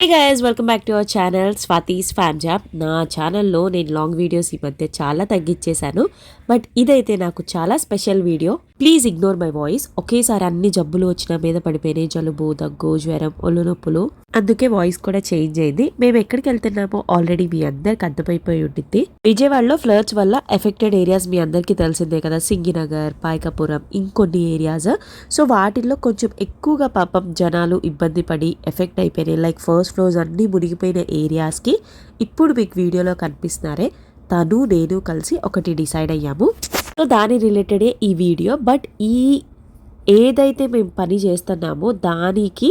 Hey guys welcome back to our channel Swathi's fam job నా ఛానల్లో నేను long videos ఈ మధ్య చాలా తగ్గించేశాను బట్ ఇదైతే నాకు చాలా special video please ignore my voice ఒకేసారి అన్ని జబ్బులు వచ్చిన మీద పడిపోయినాయి. జలుబు దగ్గు జ్వరం ఒళ్ళు నొప్పులు. అందుకే వాయిస్ కూడా చేంజ్ అయింది. మేము ఎక్కడికి వెళ్తున్నామో ఆల్రెడీ మీ అందరికి అర్థమైపోయి ఉంటుంది విజయవాడలో ఫ్లర్స్ వల్ల ఎఫెక్టెడ్ ఏరియాస్ మీ అందరికీ తెలిసిందే కదా. సింగినగర్ పాయకపురం ఇంకొన్ని ఏరియాస్ సో వాటిల్లో కొంచెం ఎక్కువగా పాపం జనాలు ఇబ్బంది పడి ఎఫెక్ట్ అయిపోయినాయి. లైక్ ఫస్ట్ ఫ్లోర్స్ అన్నీ మునిగిపోయిన ఏరియాస్కి ఇప్పుడు మీకు వీడియోలో కనిపిస్తున్నారే. తను నేను కలిసి ఒకటి డిసైడ్ అయ్యాము. సో దాని రిలేటెడే ఈ వీడియో. బట్ ఈ ఏదైతే మేము పని చేస్తున్నామో దానికి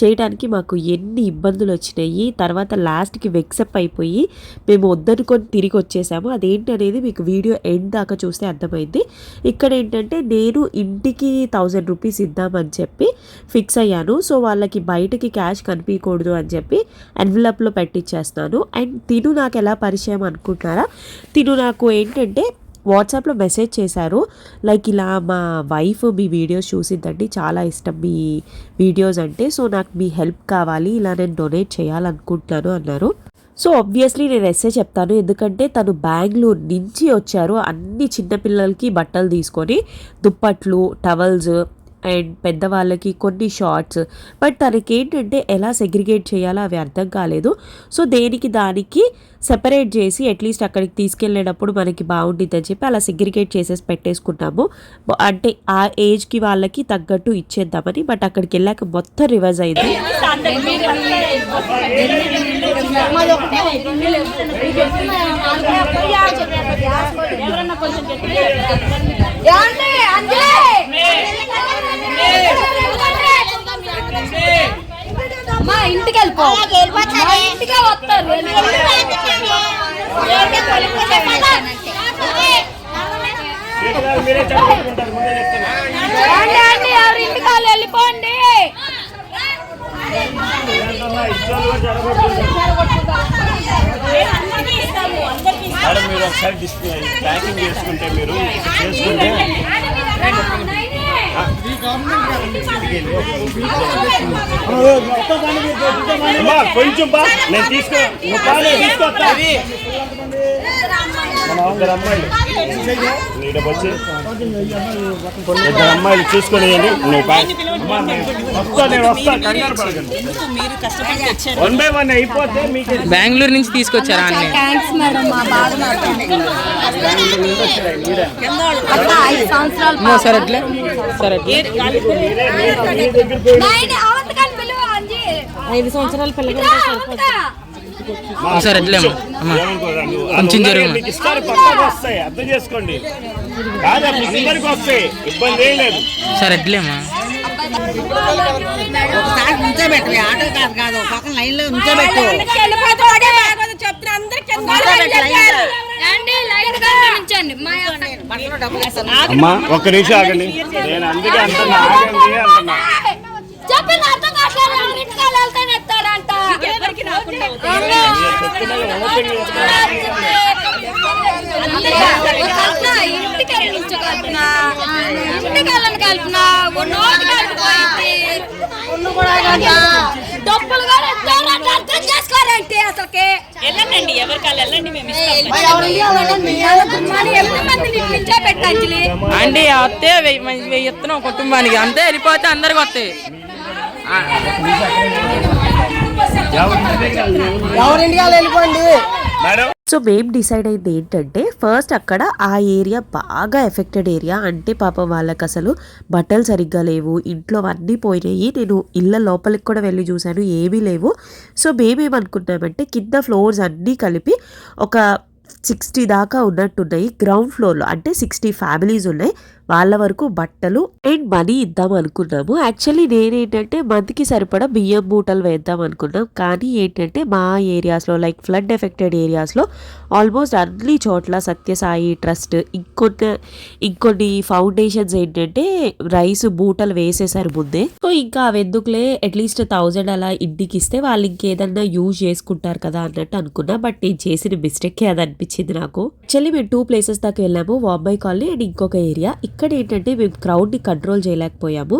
చేయడానికి మాకు ఎన్ని ఇబ్బందులు వచ్చినాయి తర్వాత లాస్ట్కి వెక్సప్ అయిపోయి మేము వద్దనుకొని తిరిగి వచ్చేసాము. అదేంటి అనేది మీకు వీడియో ఎండ్ దాకా చూస్తే అర్థమైంది. ఇక్కడ ఏంటంటే నేను ఇంటికి థౌజండ్ రూపీస్ ఇద్దామని చెప్పి ఫిక్స్ అయ్యాను. సో వాళ్ళకి బయటకి క్యాష్ కనిపించకూడదు అని చెప్పి ఎన్వలప్లో పెట్టించేస్తాను అండ్ తిను నాకు ఎలా పరిచయం అనుకుంటున్నారా? తిను నాకు ఏంటంటే వాట్సాప్లో మెసేజ్ చేశారు. లైక్ ఇలా మా వైఫ్ మీ వీడియోస్ చూసిద్దండి చాలా ఇష్టం మీ వీడియోస్ అంటే. సో నాకు మీ హెల్ప్ కావాలి. ఇలా నేను డొనేట్ చేయాలనుకుంటున్నాను అన్నారు. సో ఆబ్వియస్లీ నేను ఎస్సే చెప్తాను. ఎందుకంటే తను బెంగళూరు నుంచి వచ్చారు. అన్ని చిన్నపిల్లలకి బట్టలు తీసుకొని దుప్పట్లు టవల్స్ అండ్ పెద్దవాళ్ళకి కొన్ని షార్ట్స్ బట్ తనకేంటంటే ఎలా సెగ్రిగేట్ చేయాలో అవి అర్థం కాలేదు. సో దేనికి దానికి సెపరేట్ చేసి అట్లీస్ట్ అక్కడికి తీసుకెళ్ళేటప్పుడు మనకి బాగుంటుంది అని చెప్పి అలా సెగ్రిగేట్ చేసేసి పెట్టేసుకున్నాము. అంటే ఆ ఏజ్కి వాళ్ళకి తగ్గట్టు ఇచ్చేద్దామని బట్ అక్కడికి వెళ్ళాక మొత్తం రివర్స్ అయింది. ఇంటికి వెళ్ళిపో. ఇంటికే వస్తారు మీరే చదువుకుంటారు ముందే చెప్తున్నా ఏమండి, అండి ఎవరి ఇంటికి వాళ్ళు వెళ్ళిపోండి మేడం మీరు ఒకసారి డిస్ప్లే ప్యాకింగ్ చేసుకుంటే మీరు చేసుకుంటే కొంచెం బా నేను తీసుకో నువ్వు ఇద్దరు అమ్మాయిలు. నీడకు వచ్చి ఇద్దరు అమ్మాయిలు చూసుకొని బెంగళూరు నుంచి తీసుకొచ్చారా అన్ని థ్యాంక్స్ మేడం మా బాధ సరే అట్లే. సరే ఐదు సంవత్సరాల పిల్లలు అవతక. ఒకసారి. అమ్మా కొంచెం అర్థం చేసుకోండి. ఇబ్బంది ఏం లేదు. సరే ఒకసారి ఆటో కాదు కాదు. పక్కన లైన్లో వేస్తాను అమ్మా ఒక్క నిమిషం ఆగండి. నేను అందుకే అంటున్నా ఆగండి అంటున్నా చెప్పింది అర్థం కావట్లేదు ఎవరి ఇంటికి వాళ్ళు వెళ్తానే ఎత్తాడంట. ఇంటికి కల్పన. ఇంటికి వెళ్ళండి కల్పన. ఓ నోటి కలిపిపోయింది. డబ్బులు కూడా ఎత్తారంట. అర్థం చేసుకోరంటే అసలుకి. వెళ్ళండి ఎవరి కాళ్ళు వెళ్ళండి మేము ఇస్తాం. మరి ఎంత మందిని ఇప్పించా పెట్టంజలి అంటే వస్తే ఇస్తున్నాం కుటుంబానికి. అంతే వెళ్ళిపోతే అందరికి వస్తాయి. ఆ, ఎవరింటికి వెళ్ళిపోండి? సో మేము డిసైడ్ అయింది ఏంటంటే ఫస్ట్ అక్కడ ఆ ఏరియా బాగా ఎఫెక్టెడ్ ఏరియా. అంటే పాపం వాళ్ళకి అసలు బట్టలు సరిగ్గా లేవు ఇంట్లో అన్నీ పోయినాయి. నేను ఇళ్ళ లోపలికి కూడా వెళ్ళి చూశాను ఏమీ లేవు. సో మేమేమనుకున్నామంటే కింద ఫ్లోర్స్ అన్నీ కలిపి ఒక సిక్స్టీ దాకా ఉన్నట్టున్నాయి గ్రౌండ్ ఫ్లోర్లో. అంటే సిక్స్టీ ఫ్యామిలీస్ ఉన్నాయి. వాళ్ళ వరకు బట్టలు అండ్ మనీ ఇద్దాం అనుకున్నాము. యాక్చువల్లీ నేనేంటంటే మంత్కి సరిపడా బియ్యం మూటలు వేద్దాం అనుకున్నాం. కానీ ఏంటంటే మా ఏరియాస్లో లైక్ ఫ్లడ్ ఎఫెక్టెడ్ ఏరియాస్లో ఆల్మోస్ట్ అన్ని చోట్ల సత్యసాయి ట్రస్ట్ ఇంకొన్ని ఇంకొన్ని ఫౌండేషన్స్ ఏంటంటే రైస్ మూటలు వేసేసారు ముందే. సో ఇంకా అవి ఎందుకులే అట్లీస్ట్ థౌజండ్ అలా ఇంటికి ఇస్తే వాళ్ళు ఇంకేదన్నా యూజ్ చేసుకుంటారు కదా అన్నట్టు అనుకున్నా. బట్ నేను చేసిన మిస్టేకే అది అనిపించింది నాకు. యాక్చువల్లీ మేము టూ ప్లేసెస్ దాకా వెళ్ళాము వాంబై కాలనీ అండ్ ఇంకొక ఏరియా ఇక్కడ ఏంటంటే మేము క్రౌడ్ని కంట్రోల్ చేయలేకపోయాము.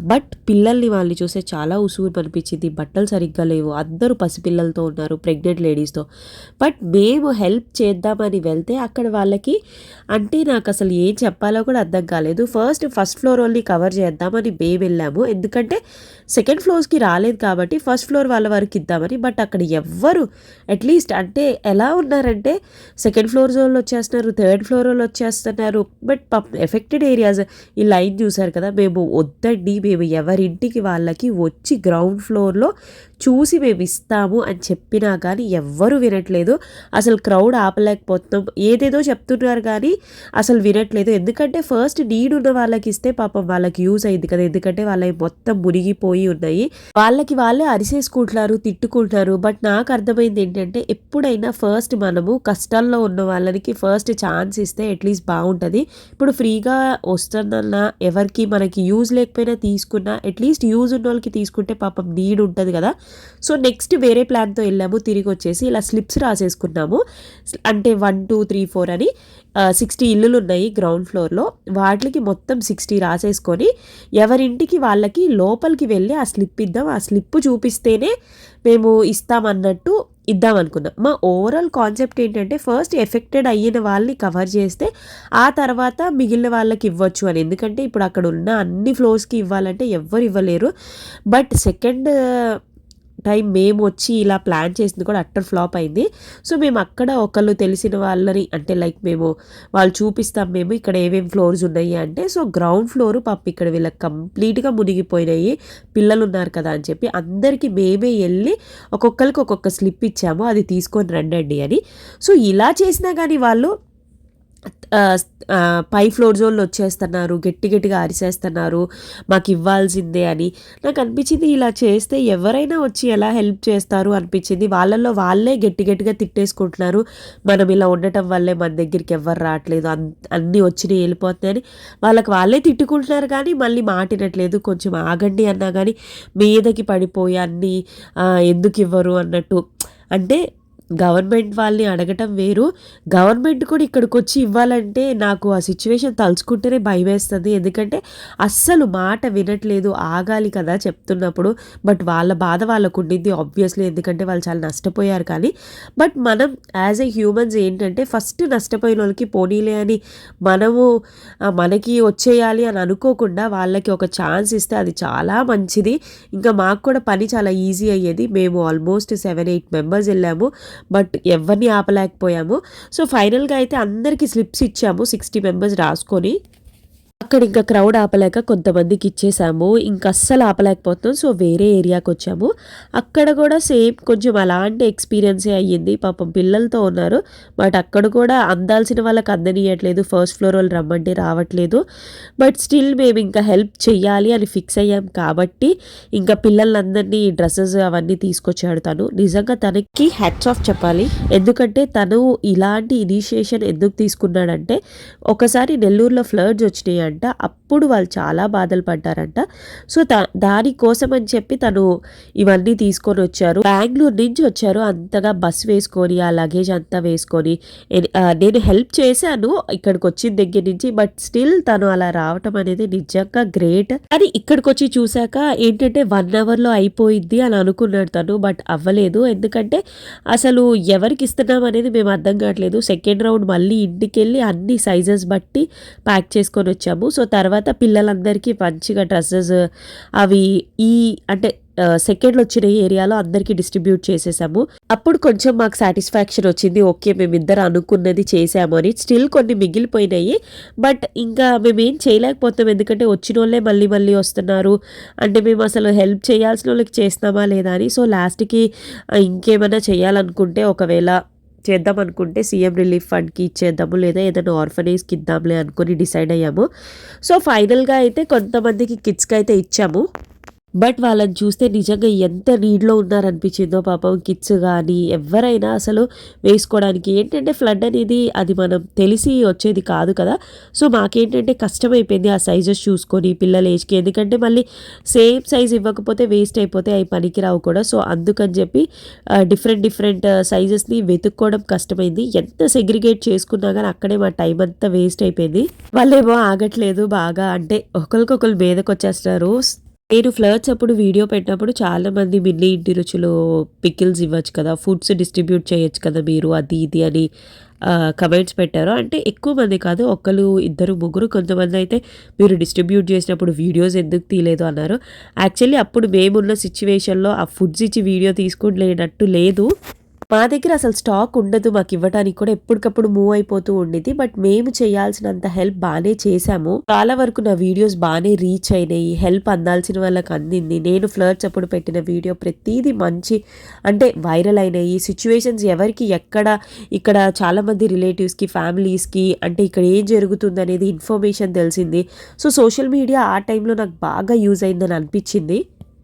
బట్ పిల్లల్ని వాళ్ళని చూస్తే చాలా ఉసుగు అనిపించింది. బట్టలు సరిగ్గా లేవు. అందరూ పసిపిల్లలతో ఉన్నారు ప్రెగ్నెంట్ లేడీస్తో. బట్ మేము హెల్ప్ చేద్దామని వెళ్తే అక్కడ వాళ్ళకి అంటే నాకు అసలు ఏం చెప్పాలో కూడా అర్థం కాలేదు. First first floor only cover చేద్దామని మేము వెళ్ళాము. ఎందుకంటే సెకండ్ ఫ్లోర్స్కి రాలేదు కాబట్టి ఫస్ట్ ఫ్లోర్ వాళ్ళ వరకు ఇద్దామని. బట్ అక్కడ ఎవ్వరు అట్లీస్ట్ అంటే ఎలా ఉన్నారంటే సెకండ్ ఫ్లోర్ వాళ్ళు వచ్చేస్తున్నారు థర్డ్ ఫ్లోర్ వాళ్ళు వచ్చేస్తున్నారు. బట్ ఎఫెక్టెడ్ ఏరియాస్ ఈ లైన్ చూసారు కదా మేము వద్దండి మేము ఎవరింటికి వాళ్ళకి వచ్చి గ్రౌండ్ ఫ్లోర్లో చూసి మేము ఇస్తాము అని చెప్పినా కానీ ఎవ్వరూ వినట్లేదు. అసలు క్రౌడ్ ఆపలేకపోతున్నాం. ఏదేదో చెప్తున్నారు కానీ అసలు వినట్లేదు. ఎందుకంటే ఫస్ట్ నీడ్ ఉన్న వాళ్ళకి ఇస్తే పాపం వాళ్ళకి యూజ్ అయింది కదా. ఎందుకంటే వాళ్ళవి మొత్తం మునిగిపోయి ఉన్నాయి. వాళ్ళకి వాళ్ళే అరిసేసుకుంటున్నారు తిట్టుకుంటున్నారు. బట్ నాకు అర్థమైంది ఏంటంటే ఎప్పుడైనా ఫస్ట్ మనము కష్టాల్లో ఉన్న వాళ్ళకి ఫస్ట్ ఛాన్స్ ఇస్తే అట్లీస్ట్ బాగుంటుంది. ఇప్పుడు ఫ్రీగా వస్తుందన్న ఎవరికి మనకి యూజ్ లేకపోయినా తీసుకున్నా అట్లీస్ట్ యూజ్ ఉన్న వాళ్ళకి తీసుకుంటే పాపం నీడ్ ఉంటుంది కదా. సో నెక్స్ట్ వేరే ప్లాన్తో వెళ్ళాము తిరిగి వచ్చేసి ఇలా స్లిప్స్ రాసేసుకున్నాము. అంటే వన్ టూ త్రీ ఫోర్ అని సిక్స్టీ ఇల్లులు ఉన్నాయి గ్రౌండ్ ఫ్లోర్లో వాటికి మొత్తం సిక్స్టీ రాసేసుకొని ఎవరింటికి వాళ్ళకి లోపలికి వెళ్ళి ఆ స్లిప్ ఇద్దాం. ఆ స్లిప్ చూపిస్తేనే మేము ఇస్తామన్నట్టు ఇద్దాం అనుకున్నాం మా ఓవరాల్ కాన్సెప్ట్ ఏంటంటే ఫస్ట్ ఎఫెక్టెడ్ అయిన వాళ్ళని కవర్ చేస్తే ఆ తర్వాత మిగిలిన వాళ్ళకి ఇవ్వచ్చు అని. ఎందుకంటే ఇప్పుడు అక్కడ ఉన్న అన్ని ఫ్లోర్స్కి ఇవ్వాలంటే ఎవ్వరు ఇవ్వలేరు. బట్ సెకండ్ టైం మేము వచ్చి ఇలా ప్లాన్ చేసింది కూడా అట్టర్ ఫ్లాప్ అయింది. సో మేము అక్కడ ఒకళ్ళు తెలిసిన వాళ్ళని అంటే లైక్ మేము వాళ్ళు చూపిస్తాం మేము ఇక్కడ ఏమేమి ఫ్లోర్స్ ఉన్నాయి అంటే సో గ్రౌండ్ ఫ్లోర్ పాప ఇక్కడ వీళ్ళకి కంప్లీట్గా మునిగిపోయినాయి. పిల్లలు ఉన్నారు కదా అని చెప్పి అందరికీ మేమే వెళ్ళి ఒక్కొక్కరికి ఒక్కొక్క స్లిప్ ఇచ్చాము అది తీసుకొని రండి అని. సో ఇలా చేసినా కానీ వాళ్ళు పై ఫ్లోర్స్ వాళ్ళు వచ్చేస్తున్నారు గట్టి గట్టిగా అరిసేస్తున్నారు మాకు ఇవ్వాల్సిందే అని. నాకు అనిపించింది ఇలా చేస్తే ఎవరైనా వచ్చి ఎలా హెల్ప్ చేస్తారు అనిపించింది. వాళ్ళల్లో వాళ్ళే గట్టి గట్టిగా తిట్టేసుకుంటున్నారు. మనం ఇలా ఉండటం వల్లే మన దగ్గరికి ఎవరు రావట్లేదు. అన్ అన్నీ వచ్చినాయి వెళ్ళిపోతున్నాయని వాళ్ళకి వాళ్ళే తిట్టుకుంటున్నారు కానీ మళ్ళీ మాటినట్లేదు. కొంచెం ఆగండి అన్నా కానీ మీదకి పడిపోయి అన్నీ ఎందుకు ఇవ్వరు అన్నట్టు. అంటే గవర్నమెంట్ వాళ్ళని అడగటం వేరు. గవర్నమెంట్ కూడా ఇక్కడికి వచ్చి ఇవ్వాలంటే నాకు ఆ సిచ్యువేషన్ తలుచుకుంటేనే భయం వేస్తుంది. ఎందుకంటే అస్సలు మాట వినట్లేదు ఆగాలి కదా చెప్తున్నప్పుడు. బట్ వాళ్ళ బాధ వాళ్ళకు ఉండింది ఆబ్వియస్లీ ఎందుకంటే వాళ్ళు చాలా నష్టపోయారు కానీ. బట్ మనం యాజ్ ఏ హ్యూమన్స్ ఏంటంటే ఫస్ట్ నష్టపోయిన వాళ్ళకి పోనీలే అని మనము మనకి వచ్చేయాలి అని అనుకోకుండా వాళ్ళకి ఒక ఛాన్స్ ఇస్తే అది చాలా మంచిది. ఇంకా మాకు కూడా పని చాలా ఈజీ అయ్యేది. మేము ఆల్మోస్ట్ సెవెన్ ఎయిట్ మెంబర్స్ వెళ్ళాము. బట్ ఎవరిని ఆపలేకపోయాము. సో ఫైనల్గా అయితే అందరికీ స్లిప్స్ ఇచ్చాము సిక్స్టీ మెంబర్స్ రాసుకొని. అక్కడ ఇంకా క్రౌడ్ ఆపలేక కొంతమందికి ఇచ్చేసాము. ఇంకా అస్సలు ఆపలేకపోతున్నాం. సో వేరే ఏరియాకి వచ్చాము. అక్కడ కూడా సేమ్ కొంచెం అలాంటి ఎక్స్పీరియన్సే అయ్యింది. పాపం పిల్లలతో ఉన్నారు. బట్ అక్కడ కూడా అందాల్సిన వాళ్ళకి అందనియట్లేదు. ఫస్ట్ ఫ్లోర్ వాళ్ళు రమ్మంటే రావట్లేదు. బట్ స్టిల్ మేము ఇంకా హెల్ప్ చెయ్యాలి అని ఫిక్స్ అయ్యాం కాబట్టి ఇంకా పిల్లలందరినీ డ్రెస్సెస్ అవన్నీ తీసుకొచ్చాడు తను. నిజంగా తనకి హ్యాట్స్ ఆఫ్ చెప్పాలి. ఎందుకంటే తను ఇలాంటి ఇనిషియేషన్ ఎందుకు తీసుకున్నాడంటే ఒకసారి నెల్లూరులో ఫ్లడ్స్ వచ్చినాయి అంట. అప్పుడు వాళ్ళు చాలా బాధలు పడ్డారంట. సో దా దానికోసం అని చెప్పి తను ఇవన్నీ తీసుకొని వచ్చారు. బెంగళూరు నుంచి వచ్చారు. అంతగా బస్ వేసుకొని ఆ లగేజ్ అంతా వేసుకొని. నేను హెల్ప్ చేశాను ఇక్కడికి వచ్చిన దగ్గర నుంచి బట్ స్టిల్ తను అలా రావటం అనేది నిజంగా గ్రేట్ అని ఇక్కడికి వచ్చి చూశాక ఏంటంటే వన్ అవర్లో అయిపోయిద్ది అని అనుకున్నాడు తను బట్ అవ్వలేదు. ఎందుకంటే అసలు ఎవరికి ఇస్తున్నాం అనేది మేము అర్థం కావట్లేదు. సెకండ్ రౌండ్ మళ్ళీ ఇంటికి వెళ్ళి అన్ని సైజెస్ బట్టి ప్యాక్ చేసుకొని వచ్చాము. సో తర్వాత పిల్లలందరికీ మంచిగా డ్రెస్సెస్ అవి ఈ అంటే సెకండ్లో వచ్చిన ఏరియాలో అందరికీ డిస్ట్రిబ్యూట్ చేసేసాము. అప్పుడు కొంచెం మాకు సాటిస్ఫాక్షన్ వచ్చింది. ఓకే మేమిద్దరు అనుకున్నది చేసాము అని. స్టిల్ కొన్ని మిగిలిపోయినాయి. బట్ ఇంకా మేము ఏం చేయలేకపోతాం ఎందుకంటే వచ్చిన వాళ్ళే మళ్ళీ మళ్ళీ వస్తున్నారు. అంటే మేము అసలు హెల్ప్ చేయాల్సిన వాళ్ళకి చేస్తామా లేదా అని. సో లాస్ట్కి ఇంకేమైనా చేయాలనుకుంటే ఒకవేళ చేద్దాం అనుకుంటే సీఎం రిలీఫ్ ఫండ్కి ఇచ్చేద్దాము లేదా ఏదైనా ఆర్ఫనేజ్కి ఇద్దాంలే అనుకుని డిసైడ్ అయ్యాము. సో ఫైనల్గా అయితే కొంతమందికి కిడ్స్కి అయితే ఇచ్చాము. బట్ వాళ్ళని చూస్తే నిజంగా ఎంత నీడ్లో ఉన్నారనిపించిందో పాపం కిడ్స్ కానీ ఎవరైనా అసలు వేసుకోవడానికి. ఏంటంటే ఫ్లడ్ అనేది అది మనం తెలిసి వచ్చేది కాదు కదా. సో మాకేంటంటే కష్టమైపోయింది ఆ సైజెస్ చూసుకొని పిల్లల ఏజ్కి. ఎందుకంటే మళ్ళీ సేమ్ సైజ్ ఇవ్వకపోతే వేస్ట్ అయిపోతే అవి పనికిరావు కూడా. సో అందుకని చెప్పి డిఫరెంట్ డిఫరెంట్ సైజెస్ని వెతుక్కోవడం కష్టమైంది. ఎంత సెగ్రిగేట్ చేసుకున్నా కానీ అక్కడే మా టైం అంతా వేస్ట్ అయిపోయింది. వాళ్ళేమో ఆగట్లేదు బాగా. అంటే ఒకరికొకరు మీదకి వచ్చేస్తున్నారు నేను ఫ్లర్ట్స్ అప్పుడు వీడియో పెట్టినప్పుడు చాలామంది మిన్ని ఇంటి రుచులు పికిల్స్ ఇవ్వచ్చు కదా ఫుడ్స్ డిస్ట్రిబ్యూట్ చేయొచ్చు కదా మీరు అది ఇది అని కమెంట్స్ పెట్టారు. అంటే ఎక్కువ మంది కాదు ఒక్కరు ఇద్దరు ముగ్గురు కొంతమంది అయితే మీరు డిస్ట్రిబ్యూట్ చేసినప్పుడు వీడియోస్ ఎందుకు తీయలేదు అన్నారు. యాక్చువల్లీ అప్పుడు మేమున్న సిచ్యువేషన్లో ఆ ఫుడ్స్ ఇచ్చి వీడియో తీసుకుని లేనట్టు లేదు. మా దగ్గర అసలు స్టాక్ ఉండదు మాకు ఇవ్వడానికి కూడా ఎప్పటికప్పుడు మూవ్ అయిపోతూ ఉండేది. బట్ మేము చేయాల్సినంత హెల్ప్ బాగానే చేశాము. చాలా వరకు నా వీడియోస్ బాగానే రీచ్ అయినాయి. హెల్ప్ అందాల్సిన వాళ్ళకి అందింది. నేను ఫ్లర్ట్స్ అప్పుడు పెట్టిన వీడియో ప్రతిదీ మంచి అంటే వైరల్ అయినాయి. సిచ్యువేషన్స్ ఎవరికి ఎక్కడ ఇక్కడ చాలామంది రిలేటివ్స్కి ఫ్యామిలీస్కి అంటే ఇక్కడ ఏం జరుగుతుంది అనేది ఇన్ఫర్మేషన్ తెలిసింది. సో సోషల్ మీడియా ఆ టైంలో నాకు బాగా యూజ్ అయిందని అనిపించింది.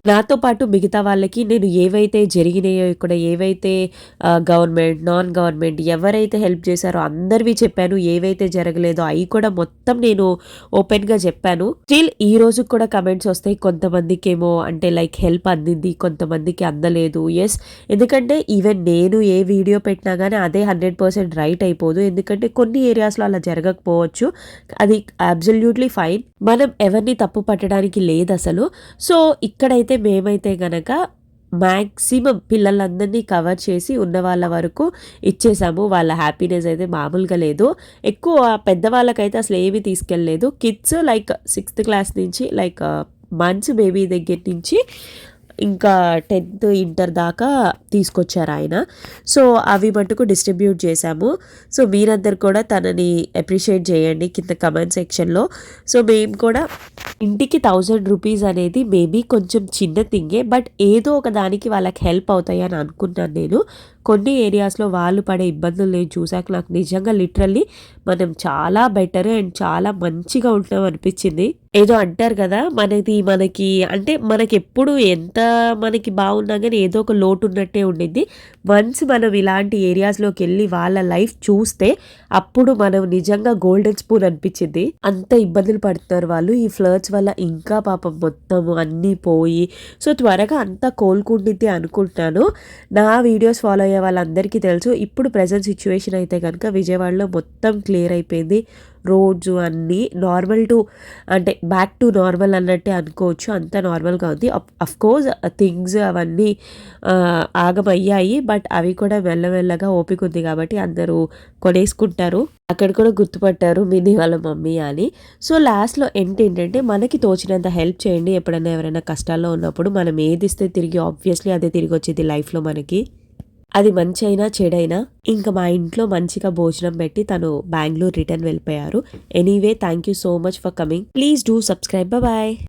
నాతో పాటు మిగతా వాళ్ళకి నేను ఏవైతే జరిగినాయో ఇక్కడ ఏవైతే గవర్నమెంట్ నాన్ గవర్నమెంట్ ఎవరైతే హెల్ప్ చేశారో అందరివి చెప్పాను ఏవైతే జరగలేదో అవి కూడా మొత్తం నేను ఓపెన్గా చెప్పాను. స్టిల్ ఈ రోజు కూడా కమెంట్స్ వస్తాయి కొంతమందికి ఏమో అంటే లైక్ హెల్ప్ అందింది కొంతమందికి అందలేదు ఎస్ ఎందుకంటే ఈవెన్ నేను ఏ వీడియో పెట్టినా కానీ అదే హండ్రెడ్ పర్సెంట్ రైట్ అయిపోదు. ఎందుకంటే కొన్ని ఏరియాస్లో అలా జరగకపోవచ్చు. అది అబ్జల్యూట్లీ ఫైన్. మనం ఎవరిని తప్పు పట్టడానికి లేదు అసలు సో ఇక్కడైతే మేమైతే గనక మ్యాక్సిమం పిల్లలందరినీ కవర్ చేసి ఉన్న వాళ్ళ వరకు ఇచ్చేసాము. వాళ్ళ హ్యాపీనెస్ అయితే మామూలుగా లేదు. ఎక్కువ పెద్దవాళ్ళకైతే అసలు ఏమీ తీసుకెళ్ళలేదు. కిడ్స్ లైక్ సిక్స్త్ క్లాస్ నుంచి లైక్ మంత్స్ బేబీ దగ్గర నుంచి ఇంకా టెన్త్ ఇంటర్ దాకా తీసుకొచ్చారు ఆయన. సో అవి మటుకు డిస్ట్రిబ్యూట్ చేశాము. సో మీరందరు కూడా తనని అప్రిషియేట్ చేయండి కింద కమెంట్ సెక్షన్లో. సో మేము కూడా ఇంటికి థౌజండ్ రూపీస్ అనేది మేబీ కొంచెం చిన్న థింగే బట్ ఏదో ఒక దానికి వాళ్ళకి హెల్ప్ అవుతాయని అనుకున్నాను నేను. కొన్ని ఏరియాస్లో వాళ్ళు పడే ఇబ్బందులు నేను చూసాక నాకు నిజంగా లిటరల్లీ మనం చాలా బెటర్ అండ్ చాలా మంచిగా ఉంటాం అనిపించింది. ఏదో అంటారు కదా మనది మనకి అంటే మనకి ఎప్పుడు ఎంత మనకి బాగున్నా కానీ ఏదో ఒక లోటు ఉన్నట్టే ఉండింది వన్స్ మనం ఇలాంటి ఏరియాస్లోకి వెళ్ళి వాళ్ళ లైఫ్ చూస్తే అప్పుడు మనం నిజంగా గోల్డెన్ స్పూన్ అనిపించింది. అంత ఇబ్బందులు పడుతున్నారు వాళ్ళు. ఈ ఫ్లర్ట్స్ వల్ల ఇంకా పాపం మొత్తం అన్నీ పోయి సో త్వరగా అంతా కోలుకుంటుంది అనుకుంటున్నాను. నా వీడియోస్ ఫాలో అయ్యే వాళ్ళందరికీ తెలుసు. ఇప్పుడు ప్రజెంట్ సిచ్యువేషన్ అయితే కనుక విజయవాడలో మొత్తం క్లియర్ అయిపోయింది. రోడ్స్ అన్నీ నార్మల్ టు అంటే బ్యాక్ టు నార్మల్ అన్నట్టే అనుకోవచ్చు. అంత నార్మల్గా ఉంది. అఫ్ కోర్స్ థింగ్స్ అవన్నీ ఆగమయ్యాయి. బట్ అవి కూడా మెల్లమెల్లగా ఓపిక ఉంది కాబట్టి అందరూ కొనేసుకుంటారు. అక్కడ కూడా గుర్తుపట్టారు మీది వాళ్ళ మమ్మీ అని. సో లాస్ట్లో ఏంటంటే మనకి తోచినంత హెల్ప్ చేయండి ఎప్పుడైనా ఎవరైనా కష్టాల్లో ఉన్నప్పుడు. మనం ఏది ఇస్తే తిరిగి ఆబ్వియస్లీ అదే తిరిగి వచ్చేది లైఫ్లో మనకి. అది మంచి అయినా చెడైనా ఇంకా మా ఇంట్లో మంచిగా భోజనం పెట్టి తను బెంగళూరు రిటర్న్ వెళ్ళిపోయారు. Anyway thank you so much for coming. Please do subscribe. Bye.